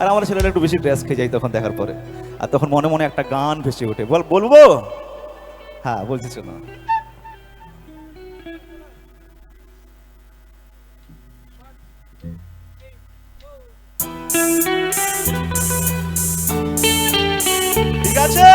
আর আমার ছেলেরা একটু বেশি ড্রেস খেয়ে যাই তখন দেখার পরে। আর তখন মনে মনে একটা গান ভেসে ওঠে। বল, বলব? হ্যাঁ বলছি না ঠিক আছে?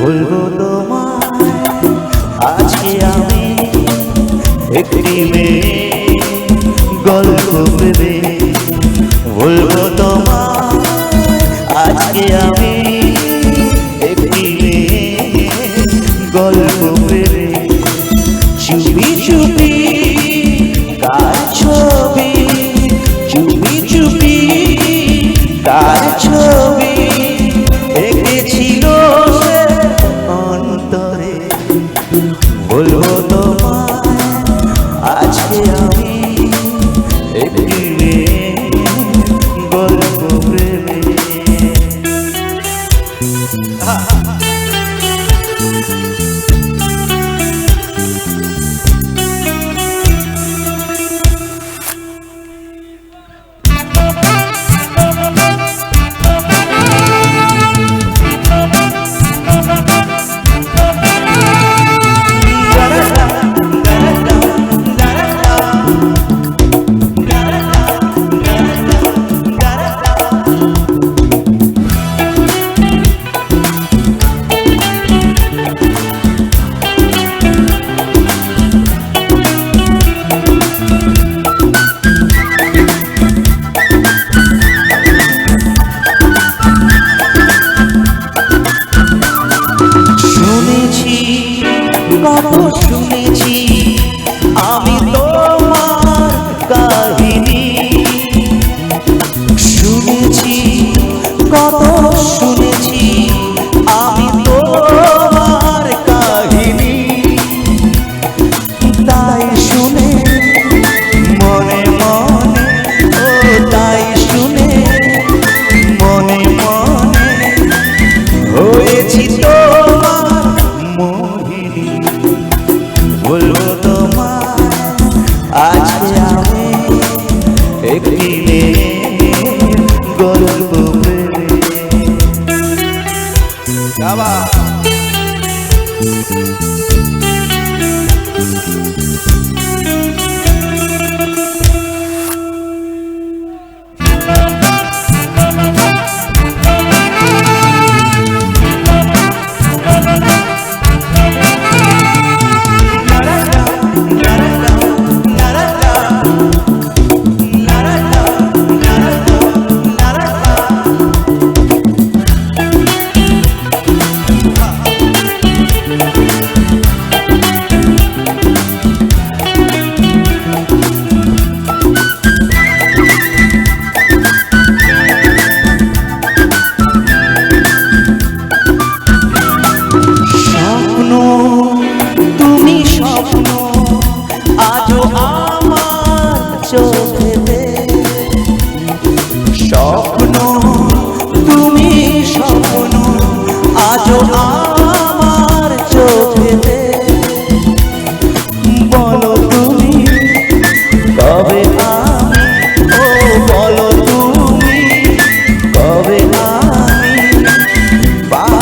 বলব তোমায় আজকে আমি একটি মেয়ে গল্প ভেবে বলব। Yeah. খবর শুনেছি গল্প বাবা।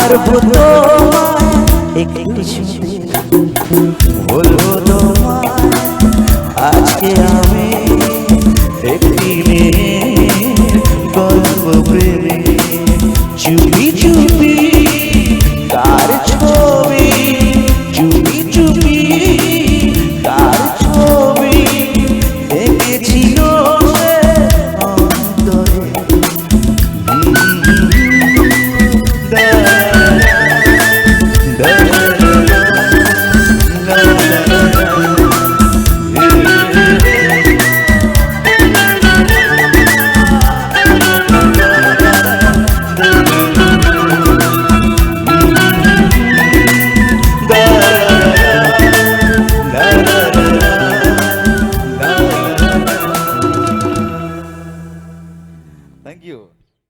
পারব তো একটি